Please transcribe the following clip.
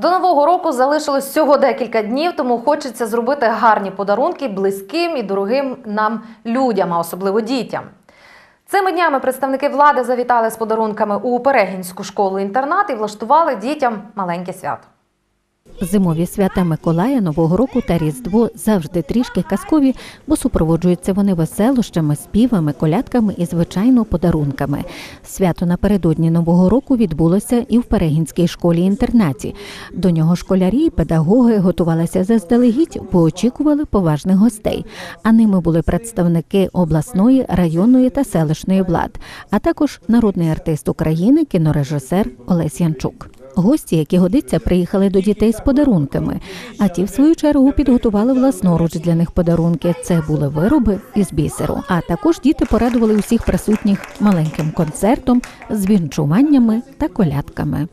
До нового року залишилось всього декілька днів, тому хочеться зробити гарні подарунки близьким і дорогим нам людям, а особливо дітям. Цими днями представники влади завітали з подарунками у Перегінську школу-інтернат і влаштували дітям маленьке свято. Зимові свята Миколая, Нового року та Різдво завжди трішки казкові, бо супроводжуються вони веселощами, співами, колядками і, звичайно, подарунками. Свято напередодні Нового року відбулося і в Перегінській школі-інтернаті. До нього школярі і педагоги готувалися заздалегідь, бо очікували поважних гостей. А ними були представники обласної, районної та селищної влад, а також народний артист України, кінорежисер Олесь Янчук. Гості, які годиться, приїхали до дітей з подарунками, а ті, в свою чергу, підготували власноруч для них подарунки. Це були вироби із бісеру. А також діти порадували усіх присутніх маленьким концертом з вінчуваннями та колядками.